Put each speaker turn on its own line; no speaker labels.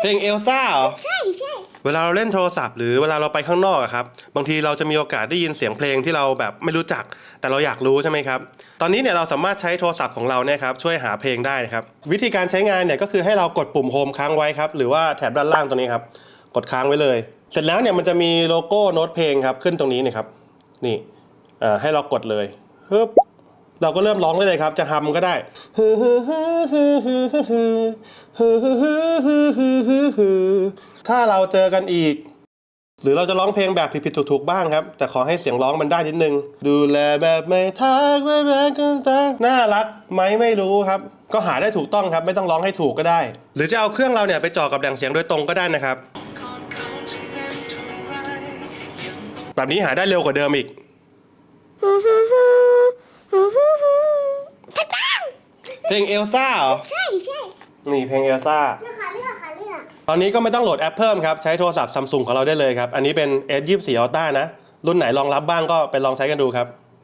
เพลงเอลซ่าเหรอ
ใช่ใช่
เวลาเราเล่นโทรศัพท์หรือเวลาเราไปข้างนอกอะครับ บางทีเราจะมีโอกาสได้ยินเสียงเพลงที่เราแบบไม่รู้จัก แต่เราอยากรู้ใช่ไหมครับ ตอนนี้เนี่ยเราสามารถใช้โทรศัพท์ของเราเนี่ยครับช่วยหาเพลงได้นะครับ วิธีการใช้งานเนี่ยก็คือให้เรากดปุ่มโฮมค้างไว้ครับหรือว่าแถบด้านล่างตรงนี้ครับกดค้างไว้เลย เสร็จแล้วเนี่ยมันจะมีโลโก้โน้ตเพลงครับขึ้นตรงนี้นี่ครับนี่อ่าให้เรากดเลยฮึบ เราก็เริ่มร้องได้เลยครับ จะฮัมก็ได้ถ้าเราเจอกันอีก หรือเราจะร้องเพลงแบบผิดๆถูกๆบ้างครับ แต่ขอให้เสียงร้องมันได้นิดนึง ดูแลแบบไม่ทักไม่แบกกันตาน่ารักไหมไม่รู้ครับ ก็หาได้ถูกต้องครับ ไม่ต้องร้องให้ถูกก็ได้ หรือจะเอาเครื่องเราเนี่ยไปจ่อกับแหล่งเสียงโดยตรงก็ได้นะครับ แบบนี้หาได้เร็วกว่าเดิมอีก เพลงเอลซ่าเหรอ
ใช่ใช่
นี่เพลงเอลซ่า
เลือกค่ะเลือกค่ะเลือก
ตอนนี้ก็ไม่ต้องโหลดแอปเพิ่มครับ ใช้โทรศัพท์ซัมซุงของเราได้เลยครับ อันนี้เป็น S24 Ultra นะ รุ่นไหนรองรับบ้างก็ไปลองใช้กันดูครับ